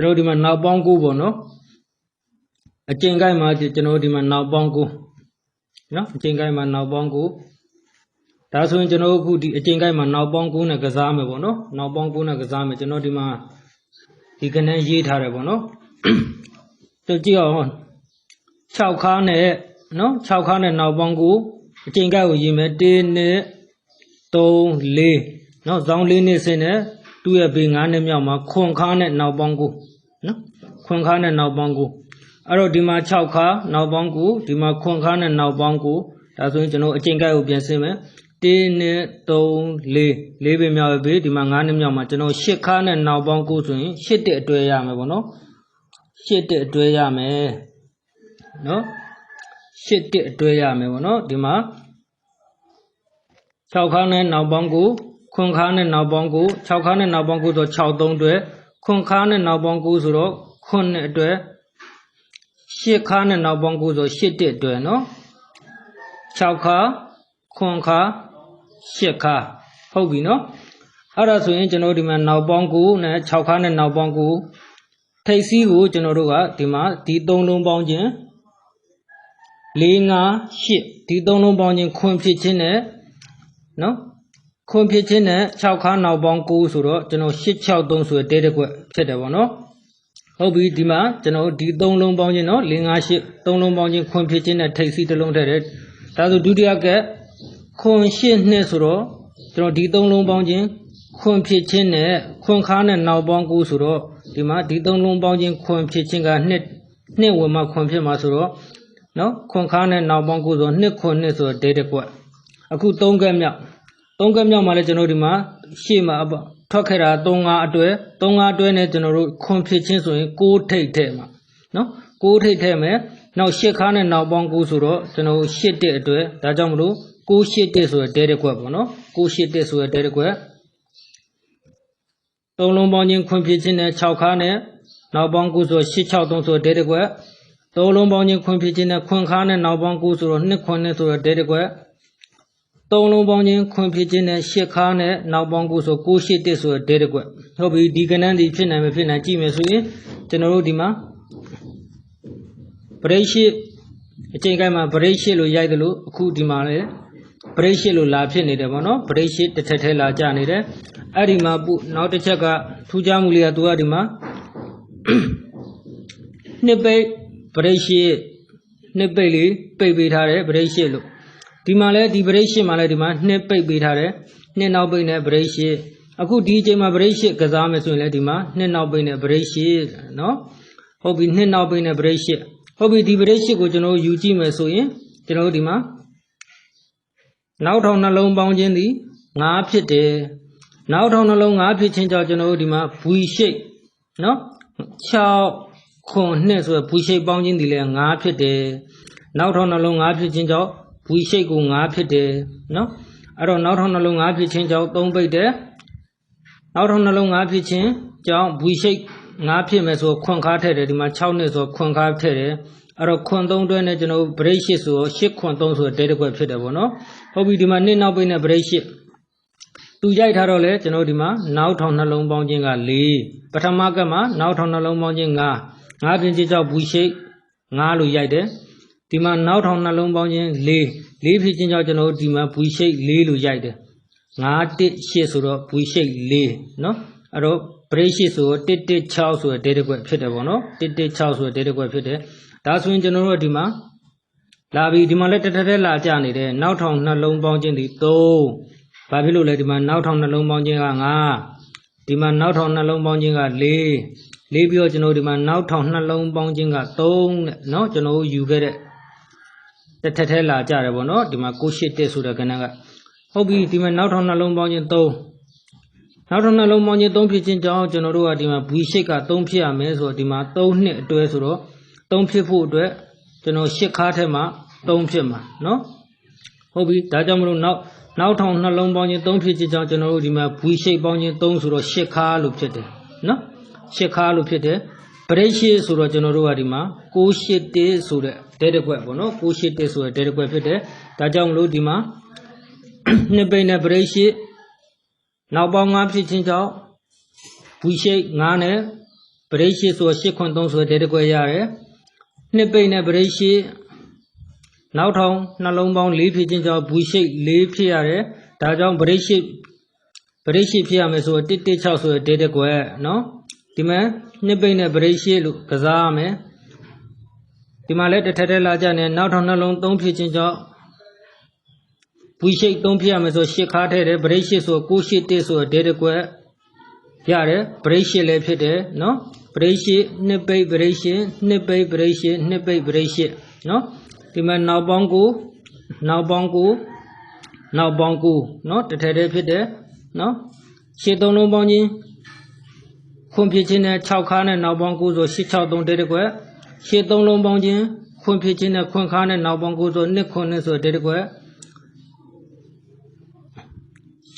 ကျွန်တော်ဒီမှာနောက်ပေါင်း9ပေါ့နော်အကျင့်ကိုက်မှာကျွန်တော်ဒီမှာနောက်ပေါင်း9နော်အကျင့်ကိုက်မှာနောက်ပေါင်း9ဒါဆိုရင်ကျွန်တော်အခုဒီအကျင့်ကိုက်မှာနောက်ပေါင်း9နဲ့ကစားမယ်ပေါ့နော်နောက်ပေါင်း9နဲ့ကစားမယ်ကျွန်တော်ဒီမှာဒီကနန်းရေးထားတယ်ပေါ့နော်တို့ကြည့်အောင်6ခါနဲ့နော်6ခါနဲ့နောက်ပေါင်း9အကျင့်ကိုက်ကိုရေးမယ်1နဲ့3 4နော်ဇောင်းလေးနဲ့ဆင်းနဲ့သူ့ရဲ့ဘေး9နဲ့မြောက်မှာခွန်ခါနဲ့နောက်ပေါင်း9နော် ခွန်ခါနဲ့နောက်ပေါင်း9အဲ့တော့ဒီမှာ6ခါနောက်ပေါင်း9ဒီမှာခွန်ခါနဲ့နောက်ပေါင်း9ဒါဆိုရင်ကျွန်တော်အကျင့်ကိုက်ကိုပြန်ဆင်းမယ်1နဲ့3 4 4ပဲမြောက်ပဲဒီမှာ9နဲ့မြောက်မှာကျွန်တော်8ခါနဲ့နောက်ပေါင်း9ဆိုရင်8တက်အတွဲရမယ်ပေါ့နော်8တက်အတွဲရမယ်နော်8တက်အတွဲရမယ်ပေါ့နော်ဒီမှာ6ခါနဲ့နောက်ပေါင်း9ခွန်ခါနဲ့နောက်ပေါင်း9 6ခါနဲ့နောက်ပေါင်း9ဆို6 3တွဲခွန်ခါနဲ့နောက်ပေါင်း9ဆိုတော့ ခွန်နဲ့အတွဲ8ခါနဲ့နောက်ပေါင်း9ဆို8တက်အတွဲနော်6ခါခွန်ခါ8ခါဟုတ်ပြီနော်အဲ့ဒါဆိုရင်ကျွန်တော်ဒီမှာနောက်ပေါင်း9နဲ့6ခါနဲ့နောက်ပေါင်း9ထိပ်စီးကိုကျွန်တော်တို့ကဒီမှာဒီ3လုံးပေါင်းခြင်း4 5 8ဒီ3လုံးပေါင်းခြင်းခွန်ဖြစ်ခြင်းနဲ့နော်ခွန်ဖြစ်ခြင်းနဲ့6ခါနောက်ပေါင်း9ဆိုတော့ကျွန်တော်863ဆိုတဲ့တဲတစ်ခွက်ဖြစ်တယ်ပေါ့နော် ဟုတ်ပြီဒီမှာကျွန်တော်ဒီ3လုံးပေါင်းခြင်းနော်4 5 8 3လုံးပေါင်းခြင်းခွန်ဖြစ်ခြင်းနဲ့ထိပ်စီးတစ်လုံးထည့်တယ်ဒါဆိုဒုတိယကက်ခွန်8နှစ်ဆိုတော့ကျွန်တော်ဒီ3လုံးပေါင်းခြင်းခွန်ဖြစ်ခြင်းနဲ့ခွန်ခါနဲ့နောက်ပေါင်း9ဆိုတော့ဒီမှာဒီ3လုံးပေါင်းခြင်းခွန်ဖြစ်ခြင်းကနှစ်နှစ်ဝင်မှခွန်ဖြစ်မှာဆိုတော့နော်ခွန်ခါနဲ့နောက်ပေါင်း9ဆိုနှစ်ခွန်နှစ်ဆိုတော့တဲတစ်ခွက်အခု3ကက်မြောက်3ကက်မြောက်မှာလည်းကျွန်တော်ဒီမှာရှေ့မှာ ထွက်ခဲ့တာ3 5အတွဲ3 5အတွဲနဲ့ကျွန်တော်တို့ခွန်ဖြစ်ခြင်းဆိုရင်6ထိတ်ထဲမှာနော်6ထိတ်ထဲမယ်နောက်8ခါနဲ့နောက်ပေါင်း9ဆိုတော့ကျွန်တော်8တက်အတွဲဒါကြောင့်မလို့6 8တက်ဆိုရတဲ့တဲတစ်ခွက်ပေါ့နော်6 8တက်ဆိုရတဲ့တဲတစ်ခွက်သုံးလုံးပေါင်းခြင်းခွန်ဖြစ်ခြင်းနဲ့6ခါနဲ့နောက်ပေါင်း9ဆို8 6 3ဆိုတဲတစ်ခွက်သုံးလုံးပေါင်းခြင်းခွန်ဖြစ်ခြင်းနဲ့ခွန်ခါနဲ့နောက်ပေါင်း9ဆိုတော့2ခွန်နဲ့ဆိုရတဲ့တဲတစ်ခွက် သုံးလုံးပေါင်းခြင်းခွန်ဖြစ်ခြင်းနဲ့ရှစ်ခါနဲ့နောက်ပေါင်းကိုဆို6 8တက်ဆိုတဲ့တဲ့ကွဟုတ်ပြီဒီကဏ္ဍဒီဖြစ်နိုင်မဖြစ်နိုင်ကြည့်မယ်ဆိုရင်ကျွန်တော်တို့ဒီမှာပရိရှိအချိန်ကိုင်းမှာပရိရှိလို့ရိုက်တယ်လို့အခုဒီမှာလည်းပရိရှိလို့လာဖြစ်နေတယ်ဗောနော်ပရိရှိတစ်ထက်ထဲလာကြနေတယ်အဲ့ဒီမှာပုနောက်တစ်ချက်ကထူးခြားမှုလေးကသူကဒီမှာနှစ်ပိတ်ပရိရှိနှစ်ပိတ်လေးပိတ်ပေးထားတယ်ပရိရှိလို့ ဒီမှာလဲဒီဗရိတ်ရှစ်မှာလဲဒီမှာနှစ်ပိတ်ပေးထားတယ်နှစ်နောက်ပိတ်နဲ့ဗရိတ်ရှစ်အခုဒီအချိန်မှာဗရိတ်ရှစ်ကစားမယ်ဆိုရင်လဲဒီမှာနှစ်နောက်ပိတ်နဲ့ဗရိတ်ရှစ်နော်ဟုတ်ပြီနှစ်နောက်ပိတ်နဲ့ဗရိတ်ရှစ်ဟုတ်ပြီဒီဗရိတ်ရှစ်ကိုကျွန်တော်ယူကြည့်မယ်ဆိုရင်ကျွန်တော်ဒီမှာနောက်ထောင်နှလုံးပေါင်းခြင်းသည်9ဖြစ်တယ်နောက်ထောင်နှလုံး9ဖြစ်ခြင်းကြောင့်ကျွန်တော်ဒီမှာဘူရှိတ်နော်6ခွန်နှစ်ဆိုရဘူရှိတ်ပေါင်းခြင်းသည်လည်း9ဖြစ်တယ်နောက်ထောင်နှလုံး9ဖြစ်ခြင်းကြောင့် ဝီရှိတ်ကို9ဖြစ်တယ်နော်အဲ့တော့နောက်ထောင်နှလုံး9ဖြစ်ခြင်းကြောင့်3ပိတ်တယ်နောက်ထောင်နှလုံး9ဖြစ်ခြင်းကြောင့်ဝီရှိတ်9ဖြစ်မယ်ဆိုခွန်ခါထည့်တယ်ဒီမှာ6နှစ်ဆိုခွန်ခါထည့်တယ်အဲ့တော့ခွန်3တွဲနဲ့ကျွန်တော်ဗရိတ်8ဆို8ခွန်3ဆိုတဲတစ်ခွက်ဖြစ်တယ်ပေါ့နော်ဟုတ်ပြီဒီမှာနှစ်နောက်ပိတ်နဲ့ဗရိတ်8သူရိုက်ထားတော့လေကျွန်တော်ဒီမှာနောက်ထောင်နှလုံးပေါင်းခြင်းက4ပထမကမှာနောက်ထောင်နှလုံးပေါင်းခြင်း5 5ပြင်ခြင်းကြောင့်ဝီရှိတ်9လို့ရိုက်တယ် ဒီမှာနောက်ထောင်နှလုံးပေါင်းခြင်း၄၄ဖြစ်ခြင်းကြောင့်ကျွန်တော်တို့ဒီမှာဘူရှိတ်၄လို့ရိုက်တယ်၅တစ်၈ဆိုတော့ဘူရှိတ်၄နော်အဲ့တော့ဗရိတ်ရှိဆိုတော့တစ်တစ်6ဆိုတဲ့ဒေတာကွက်ဖြစ်တယ်ပေါ့နော်တစ်တစ်6ဆိုတဲ့ဒေတာကွက်ဖြစ်တယ်ဒါဆိုရင်ကျွန်တော်တို့ဒီမှာလာပြီဒီမှာလည်းတထထဲလာကြနေတယ်နောက်ထောင်နှလုံးပေါင်းခြင်းဒီ3ဘာဖြစ်လို့လဲဒီမှာနောက်ထောင်နှလုံးပေါင်းခြင်းက5ဒီမှာနောက်ထောင်နှလုံးပေါင်းခြင်းက4လေးပြီးတော့ကျွန်တော်ဒီမှာနောက်ထောင်နှလုံးပေါင်းခြင်းက3တဲ့เนาะကျွန်တော်ယူခဲ့တဲ့ တစ်ထက်ထဲလာကြတယ်ပေါ့နော်ဒီမှာကိုရှိတက်ဆိုတဲ့ကဏ္ဍကဟုတ်ပြီဒီမှာနောက်ထောင်နှလုံးပေါင်းခြင်း3နောက်ထောင်နှလုံးပေါင်းခြင်း3ဖြစ်ခြင်းကြောင့်ကျွန်တော်တို့ကဒီမှာ V ရှိက3ဖြစ်ရမယ်ဆိုတော့ဒီမှာ3နှစ်အတွဲဆိုတော့3ဖြစ်ဖို့အတွက်ကျွန်တော်ရှစ်ခါထဲမှာ3ဖြစ်မှာနော်ဟုတ်ပြီဒါကြောင့်မလို့နောက်နောက်ထောင်နှလုံးပေါင်းခြင်း3ဖြစ်ခြင်းကြောင့်ကျွန်တော်တို့ဒီမှာ V ရှိပေါင်းခြင်း3ဆိုတော့ရှစ်ခါလို့ဖြစ်တယ်နော်ရှစ်ခါလို့ဖြစ်တယ် ပရိရှိဆိုတော့ကျွန်တော်တို့ကဒီမှာ6ရှိတေဆိုတဲ့တဲတစ်ခွက်ပေါ့နော်6ရှိတေဆိုတဲ့တဲတစ်ခွက်ဖြစ်တယ်ဒါကြောင့်မလို့ဒီမှာနှစ်ပိနဲ့ပရိရှိနောက်ပေါင်း9ဖြစ်ခြင်းကြောင့်ဘူရှိ9နဲ့ပရိရှိဆို8ခွန်း3ဆိုတဲ့တကွဲရတယ်နှစ်ပိတ်နဲ့ပရိရှိနောက်ထောင်နှလုံးပေါင်း၄ဖြစ်ခြင်းကြောင့်ဘူရှိတ်၄ဖြစ်ရတယ်ဒါကြောင့်ပရိရှိပရိရှိဖြစ်ရမယ်ဆိုတော့116ဆိုတဲ့တကွဲနော်ဒီမှာ နှစ်ပိတ်နဲ့ပရိရှိလို့ကစားရမယ်ဒီမှာလည်းတစ်ထက်ထက်လာကြနေနောက်ထောင်နှလုံး3ဖြစ်ခြင်းကြောင့်ဘူရှိတ်3ဖြစ်ရမယ်ဆိုရှစ်ခါထဲတယ်ပရိရှိဆို9ရှိ1ဆိုတဲ့တကွဲရတယ်ပရိရှိလည်းဖြစ်တယ်နော်ပရိရှိနှစ်ပိတ်ပရိရှိနှစ်ပိတ်ပရိရှိနှစ်ပိတ်ပရိရှိနော်ဒီမှာနောက်ပေါင်းကိုနောက်ပေါင်းကိုနောက်ပေါင်းကိုနော်တစ်ထည်တည်းဖြစ်တယ်နော်ရှစ်သုံးလုံးပေါင်းချင်း ခွန်ဖြစ်ခြင်းနဲ့6ခါနဲ့နောက်ပေါင်းကိုဆို863တဲတကွက်ရှစ်သုံးလုံးပေါင်းချင်းခွန်ဖြစ်ခြင်းနဲ့ခွန်ခါနဲ့နောက်ပေါင်းကိုဆို2ခွန်နဲ့ဆိုတဲတကွက်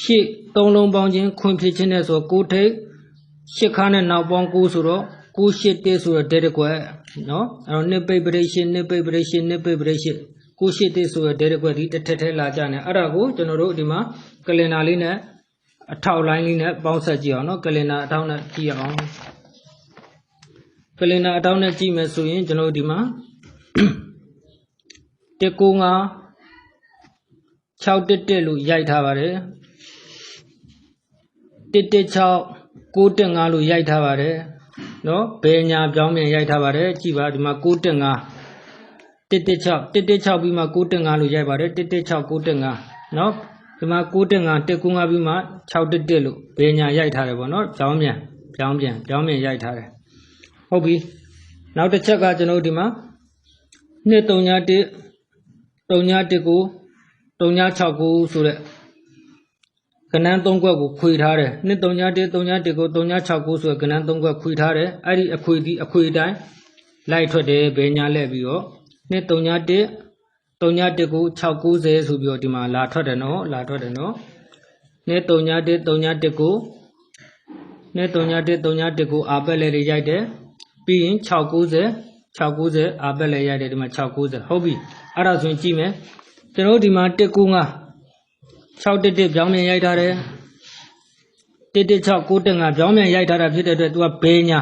ရှစ်သုံးလုံးပေါင်းချင်းခွင်ဖြစ်ခြင်းနဲ့ဆိုကိုထိတ်ရှစ်ခါနဲ့နောက်ပေါင်းကိုဆိုတော့ကိုရှစ်တေးဆိုတော့တဲတကွက်နော်အဲ့တော့နှစ်ပိတ်ပရိရှင်နှစ်ပိတ်ပရိရှင်နှစ်ပိတ်ပရိရှင်ကိုရှစ်တေးဆိုတော့တဲတကွက်ဒီတစ်ထက်ထဲလာကြနေအဲ့ဒါကိုကျွန်တော်တို့ဒီမှာကလင်နာလေးနဲ့ အထောက်လိုင်းလေးနဲ့ပေါင်းဆက်ကြည့်အောင်နော်ကလင်နာအထောက်နဲ့ကြည့်အောင်ကလင်နာအထောက်နဲ့ကြည့်မယ်ဆိုရင်ကျွန်တော်တို့ဒီမှာ195 611လို့ရိုက်ထားပါတယ်116 915လို့ရိုက်ထားပါတယ်နော်ဘယ်ညာပြောင်းပြန်ရိုက်ထားပါတယ်ကြည့်ပါဒီမှာ915 116 116ပြီးမှ915လို့ရိုက်ပါတယ်116 915နော် ဒီမှာ6.5 1.5ပြီးမှ6.1လို့ဘေညာရိုက်ထားတယ်ပေါ့နော်ကြောင်းပြန်ကြောင်းပြန်ကြောင်းပြန်ရိုက်ထားတယ်ဟုတ်ပြီနောက်တစ်ချက်ကကျွန်တော်ဒီမှာ2.3.1 3.1.9 3.6.9ဆိုတဲ့ကဏန်း၃ခွက်ကိုခွေထားတယ်2 3 1 3 1 9 3 6 9ဆိုကဏန်း၃ခွက်ခွေထားတယ်အဲ့ဒီအခွေဒီအခွေတိုင်းလိုက်ထွက်တယ်ဘယ်ညာလဲပြီးတော့2 3 1 391960ဆိုပြီးတော့ဒီမှာလာထွက်တယ်နော်လာထွက်တယ်နော်နဲ့391939နဲ့391939အာပက်လေတွေရိုက်တယ်ပြီးရင်690 690အာပက်လေရိုက်တယ်ဒီမှာ690ဟုတ်ပြီအဲ့ဒါဆိုရင်ကြည့်မယ်ကျွန်တော်ဒီမှာ195 611ပြောင်းပြန်ရိုက်ထားတယ်116 915ပြောင်းပြန်ရိုက်ထားတာဖြစ်တဲ့အတွက် तू ကဘဲညာ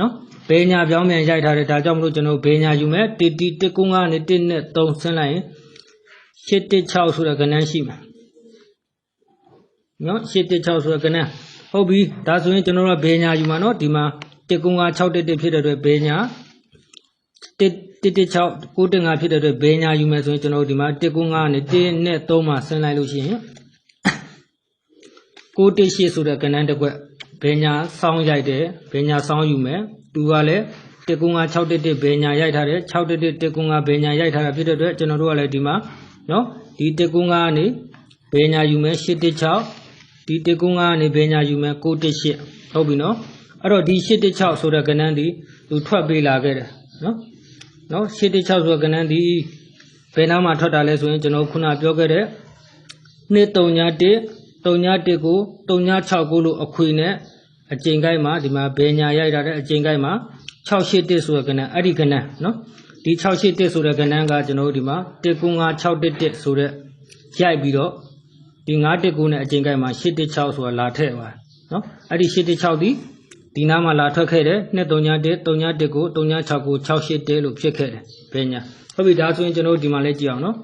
နော်ဘေးညာပြောင်းပြန်ရိုက်ထားတယ်ဒါကြောင့်မလို့ကျွန်တော်ဘေးညာယူမယ်1 195နဲ့1နဲ့3ဆင်းလိုက်ရင်816ဆိုတဲ့ကဏ္ဍရှိမှာနော်816ဆိုတဲ့ကဏ္ဍဟုတ်ပြီဒါဆိုရင်ကျွန်တော်တို့ဘေးညာယူမှာနော်ဒီမှာ195 611ဖြစ်တဲ့အတွက်ဘေးညာ116 915ဖြစ်တဲ့အတွက်ဘေးညာယူမယ်ဆိုရင်ကျွန်တော်တို့ဒီမှာ195နဲ့1နဲ့3မှာဆင်းလိုက်လို့ရှိရင်918ဆိုတဲ့ကဏ္ဍတစ်ခွက် ဘေးညာစောင်းရိုက်တယ်ဘေးညာစောင်းယူမယ်သူကလည်း195 611ဘေးညာရိုက်ထားတယ်611 195ဘေးညာရိုက်ထားတာဖြစ်တဲ့အတွက်ကျွန်တော်တို့ကလည်းဒီမှာနော်ဒီ195ကနေဘေးညာယူမယ်816ဒီ195ကနေဘေးညာယူမယ်918ဟုတ်ပြီနော်အဲ့တော့ဒီ816ဆိုတဲ့ကဏ္ဍဒီသူထွက်ပေးလာခဲ့တယ်နော်နော်816ဆိုတဲ့ကဏ္ဍဒီဘယ်နားမှာထွက်တာလဲဆိုရင်ကျွန်တော်ခုနပြောခဲ့တဲ့231 391ကို369လို့အခွေနဲ့အကျိန်ကိုက်မှာဒီမှာဘယ်ညာရိုက်တာတဲ့အကျိန်ကိုက်မှာ681ဆိုတဲ့ကဏ္ဍအဲ့ဒီကဏ္ဍနော်ဒီ681ဆိုတဲ့ကဏ္ဍကကျွန်တော်တို့ဒီမှာ195 611ဆိုတဲ့ရိုက်ပြီးတော့ဒီ919နဲ့အကျိန်ကိုက်မှာ816ဆိုတာလာထည့်ပါနော်အဲ့ဒီ816ဒီဒီနားမှာလာထွက်ခဲ့တယ်231 391ကို369 681လို့ဖြစ်ခဲ့တယ်ဘယ်ညာဟုတ်ပြီဒါဆိုရင်ကျွန်တော်တို့ဒီမှာလည်းကြည့်အောင်နော်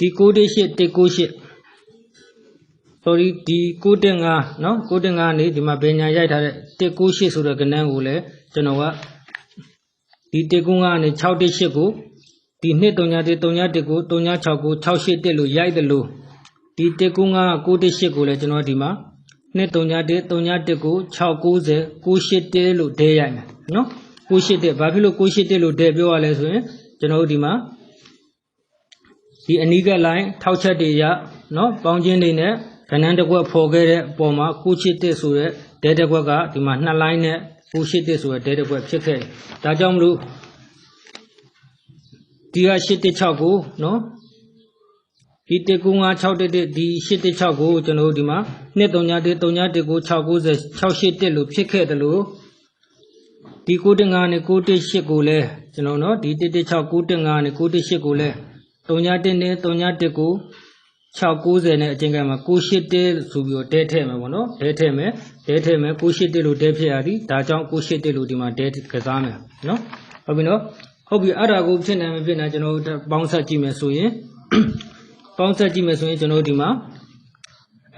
ဒီ918 198 sorry ဒီ9.5เนาะ9.5နေဒီမှာဘယ်ညာရိုက်ထားတဲ့198ဆိုတဲ့ကဏ္ဍကိုလည်းကျွန်တော်ကဒီ195နေ618ကိုဒီ231 331ကို369 681လို့ရိုက်တယ်လို့ဒီ195 918ကိုလည်းကျွန်တော်ဒီမှာ231 331ကို690 981လို့ဒဲရိုက်မယ်เนาะ981ဘာဖြစ်လို့981လို့ဒဲပြောရလဲဆိုရင်ကျွန်တော်တို့ဒီမှာဒီအနီးကလိုင်းထောက်ချက်တွေရเนาะပေါင်းချင်းတွေနဲ့ ကဏ္ဍတစ်ခွက်ဖော်ခဲ့တဲ့အပေါ်မှာကုချစ်တစ်ဆိုတဲ့ဒဲတစ်ခွက်ကဒီမှာနှစ်လိုင်းနဲ့ကုချစ်တစ်ဆိုတဲ့ဒဲတစ်ခွက်ဖြစ်ခဲ့တယ်။ဒါကြောင့်မလို့ဒီက816ကိုနော်ဒီ19561ဒီ816ကိုကျွန်တော်တို့ဒီမှာ231 331ကို690 681လို့ဖြစ်ခဲ့တယ်လို့ဒီ915နဲ့918ကိုလည်းကျွန်တော်နော်ဒီ116 915နဲ့918ကိုလည်း331နဲ့331ကို 690နဲ့အချိန်ကမှ681ဆိုပြီးတော့တဲထည့်မယ်ပေါ့နော်တဲထည့်မယ်တဲထည့်မယ်981လို့တဲဖြစ်ရသည်ဒါကြောင့်981လို့ဒီမှာတဲကစားမယ်နော်ဟုတ်ပြီနော်ဟုတ်ပြီအဲ့ဒါကိုဖြစ်နိုင်မဖြစ်နိုင်ကျွန်တော်တို့ပေါင်းဆက်ကြည့်မယ်ဆိုရင်ပေါင်းဆက်ကြည့်မယ်ဆိုရင်ကျွန်တော်တို့ဒီမှာ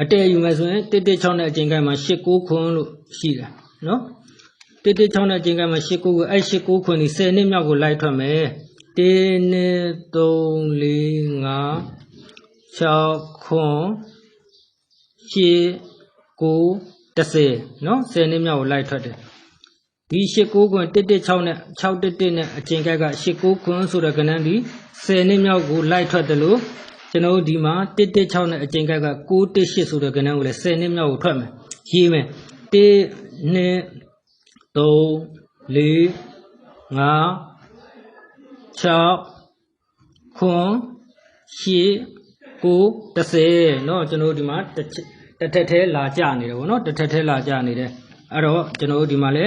အတဲယူမယ်ဆိုရင်116နဲ့အချိန်ကိုင်းမှာ89ခွန်းလို့ရှိတယ်နော်116နဲ့အချိန်ကိုင်းမှာ89ခွန်းအဲ့89ခွန်းဒီ10နှစ်မြောက်ကိုလိုက်ထွက်မယ်1 2 3 4 5 6ခွန်းရှစ်ကို30เนาะ10နှစ်မြောက်ကိုလိုက်ထွက်တယ်ဒီ89ခွန်း116နဲ့611နဲ့အချိန်ကက်က89ခွန်းဆိုတဲ့ကဏ္ဍဒီ10နှစ်မြောက်ကိုလိုက်ထွက်တယ်လို့ကျွန်တော်တို့ဒီမှာ116နဲ့အချိန်ကက်က918ဆိုတဲ့ကဏ္ဍကိုလည်း10နှစ်မြောက်ကိုထွက်မယ်ရေးမယ်1 2 3 4 5 6ခွန်ရှ စ်ကို30เนาะကျွန်တော်တို့ဒီမှာတစ်ချက်တစ်ထက်ထဲလာကြနေတယ်ဗောနော်တစ်ထက်ထဲလာကြနေတယ်အဲ့တော့ကျွန်တော်တို့ဒီမှာလဲ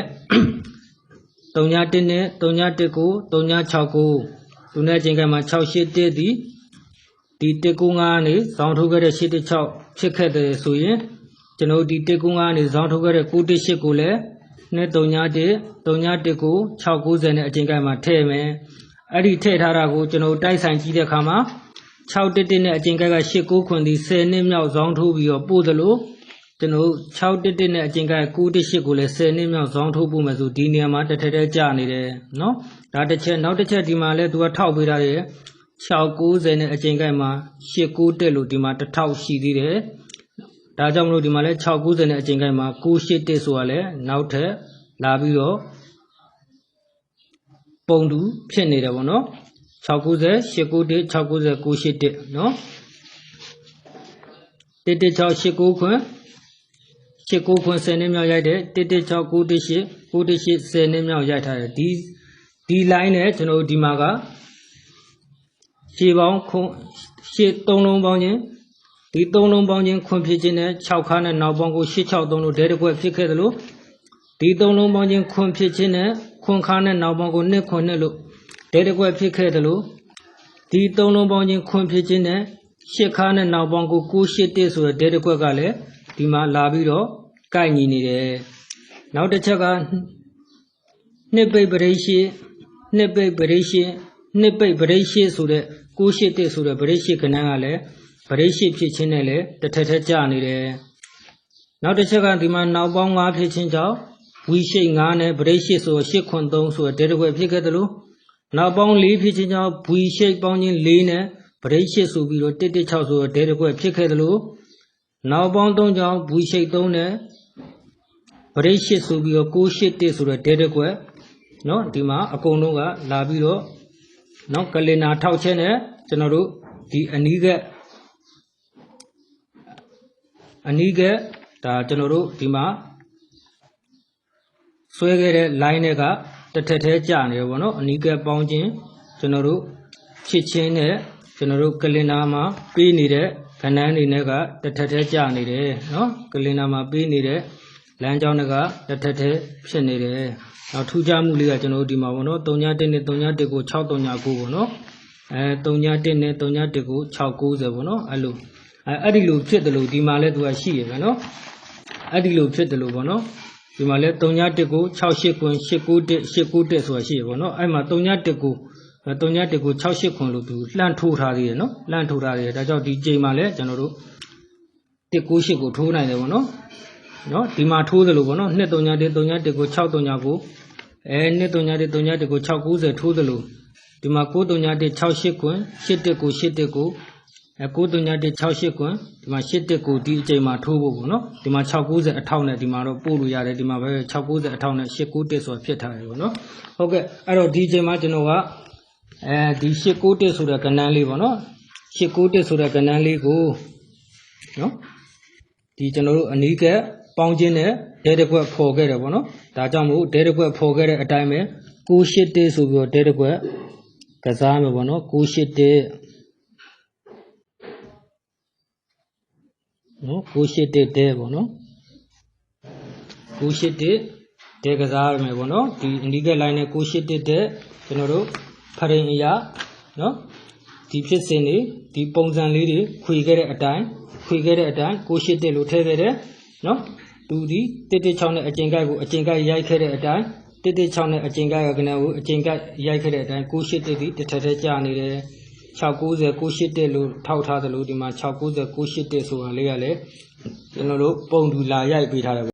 3ည1နဲ့3ည19 3ည69သူနဲ့ချင်းကမှာ681ဒီဒီ195နေဇောင်းထုတ်ခဲ့တဲ့816ဖြစ်ခဲ့တယ်ဆိုရင်ကျွန်တော်တို့ဒီ195နေဇောင်းထုတ်ခဲ့တဲ့918ကိုလည်းနဲ့3ည1 3ည19 690နဲ့အချင်းကမှာထည့်မယ်အဲ့ဒီထည့်ထားတာကိုကျွန်တော်တို့တိုက်ဆိုင်ကြည့်တဲ့အခါမှာ 6တက်တက်နဲ့အကျင်ကက်က89ခွန်ဒီ10နှစ်မြောက်ဇောင်းထိုးပြီးတော့ပို့သလိုကျွန်တော်တို့6တက်တက်နဲ့အကျင်ကက်98ကိုလည်း10နှစ်မြောက်ဇောင်းထိုးပို့မယ်ဆိုဒီနေရာမှာတစ်ထက်တည်းကြာနေတယ်နော်ဒါတစ်ချက်နောက်တစ်ချက်ဒီမှာလဲသူကထောက်ပေးထားတယ်690နဲ့အကျင်ကက်မှာ89တက်လို့ဒီမှာ1000ရှိသေးတယ်ဒါကြောင့်မလို့ဒီမှာလဲ690နဲ့အကျင်ကက်မှာ98တက်ဆိုတာလဲနောက်ထပ်လာပြီးတော့ပုံတူဖြစ်နေတယ်ဗောနော် 690 891 690 981နော်11689ခွန်း89ခွန်း10နှစ်မြောက်ရိုက်တယ်116 918 918 10နှစ်မြောက်ရိုက်ထားတယ်ဒီဒီ line နဲ့ကျွန်တော်တို့ဒီမှာကရှေးပေါင်းခွန်းရှေး3လုံးပေါင်းခြင်းဒီ3လုံးပေါင်းခြင်းခွန်းဖြစ်ခြင်းနဲ့6ခါနဲ့နောက်ပေါင်းကို863လို့ဒဲတစ်ခွက်ဖြစ်ခဲ့တယ်လို့ဒီ3လုံးပေါင်းခြင်းခွန်းဖြစ်ခြင်းနဲ့ခွန်းခါနဲ့နောက်ပေါင်းကို2ခွန်းနဲ့လို့ ဒဲတစ်ခွက်ဖြစ်ခဲ့တယ်လို့ဒီ3လုံးပေါင်းခြင်းခွန်းဖြစ်ခြင်းနဲ့ရှစ်ခါနဲ့နောက်ပေါင်းကို981ဆိုတဲ့ဒဲတစ်ခွက်ကလည်းဒီမှာလာပြီးတော့ကိုက်ညီနေတယ်နောက်တစ်ချက်ကနှစ်ပိတ်ပရိရှိနှစ်ပိတ်ပရိရှိနှစ်ပိတ်ပရိရှိဆိုတဲ့981ဆိုတဲ့ပရိရှိခဏကလည်းပရိရှိဖြစ်ခြင်းနဲ့လည်းတစ်ထက်ထက်ကျနေတယ်နောက်တစ်ချက်ကဒီမှာနောက်ပေါင်း5ဖြစ်ခြင်းကြောင့်ဝီရှိ9နဲ့ပရိရှိဆို8ခွန်3ဆိုတဲ့ဒဲတစ်ခွက်ဖြစ်ခဲ့တယ်လို့ နောက်ပေါင်း4ဖြစ်ခြင်းကြောင့်ဝီရှိပေါင်းခြင်း4နဲ့ပရိရှိဆိုပြီးတော့116ဆိုတဲ့ဒဲတစ်ခွက်ဖြစ်ခဲ့တယ်လို့နောက်ပေါင်း3ကြောင့်ဝီရှိ3နဲ့ပရိရှိဆိုပြီးတော့981ဆိုတဲ့ဒဲတစ်ခွက်เนาะဒီမှာအကုန်လုံးကလာပြီးတော့เนาะကလင်နာထောက်ချက်နဲ့ကျွန်တော်တို့ဒီအနီးကအနီးကဒါကျွန်တော်တို့ဒီမှာဆွဲခဲ့တဲ့ line တွေက တစ်ထက်သေးကြာနေတယ်ဗောနော်အနီးကပေါင်းခြင်းကျွန်တော်တို့ဖြစ်ချင်းနဲ့ကျွန်တော်တို့ကလင်နာမှာပေးနေတဲ့ခဏန်းတွေနဲ့ကတစ်ထက်သေးကြာနေတယ်နော်ကလင်နာမှာပေးနေတဲ့လမ်းကြောင်းတွေကတစ်ထက်သေးဖြစ်နေတယ်နောက်ထူးခြားမှုလေးကကျွန်တော်တို့ဒီမှာဗောနော်3ည1နဲ့3ည1ကို639ဗောနော်အဲ3ည1နဲ့3ည1ကို690ဗောနော်အဲ့လိုအဲအဲ့ဒီလိုဖြစ်တယ်လို့ဒီမှာလဲသူကရှိရမယ်နော်အဲ့ဒီလိုဖြစ်တယ်လို့ဗောနော် ဒီမှာလဲ3ည1ကို68ခွန်း891 891ဆိုတာရှိရဗောနော်အဲ့မှာ3ည1ကို3ည1ကို68ခွန်းလို့သူလှန့်ထိုးထားသေးတယ်နော်လှန့်ထိုးထားသေးတယ်ဒါကြောင့်ဒီချိန်မှာလဲကျွန်တော်တို့198ကိုထိုးနိုင်တယ်ဗောနော်နော်ဒီမှာထိုးသလိုဗောနော်2 3ည1 3ည1ကို6 3ညကိုအဲ2 3ည1 3ည1ကို690ထိုးသလိုဒီမှာ9 3ည1 68ခွန်း81ကို81ကို အဲ9 3ည1 68ခွန်းဒီမှာ81ကိုဒီအချိန်မှာထိုးဖို့ဗောနော်ဒီမှာ690အထောက်နဲ့ဒီမှာတော့ပို့လို့ရတယ်ဒီမှာပဲ690အထောက်နဲ့891ဆိုတာဖြစ်ထားတယ်ဗောနော်ဟုတ်ကဲ့အဲ့တော့ဒီအချိန်မှာကျွန်တော်ကအဲဒီ891ဆိုတဲ့ကဏ္ဍလေးဗောနော်891ဆိုတဲ့ကဏ္ဍလေးကိုနော်ဒီကျွန်တော်တို့အနီးကပေါင်းခြင်းနဲ့ဒဲတစ်ခွက်ဖော်ခဲ့တယ်ဗောနော်ဒါကြောင့်မို့ဒဲတစ်ခွက်ဖော်ခဲ့တဲ့အတိုင်းပဲ981ဆိုပြီးတော့ဒဲတစ်ခွက်ကစားမယ်ဗောနော်981 နော်981တဲပေါ့နော်981တဲကစားရမယ်ပေါ့နော်ဒီအင်ဒီကက်လိုင်းနဲ့981တဲကျွန်တော်တို့ဖရင်အရာနော်ဒီဖြစ်စဉ်တွေဒီပုံစံလေးတွေခွေခဲ့တဲ့အတိုင်းခွေခဲ့တဲ့အတိုင်း981လို့ထည့်ခဲ့တယ်နော်သူဒီ116နဲ့အကျင်ကိုက်ကိုအကျင်ကိုက်ရိုက်ခဲ့တဲ့အတိုင်း116နဲ့အကျင်ကိုက်ကကနန်းကိုအကျင်ကိုက်ရိုက်ခဲ့တဲ့အတိုင်း981ဒီတစ်ထက်ထက်ကြာနေတယ် 690 981လို့ထောက်ထားသလိုဒီမှာ690 981ဆိုတာလေးကလည်းကျွန်တော်တို့ပုံတူလာရိုက်ပေးထားတယ်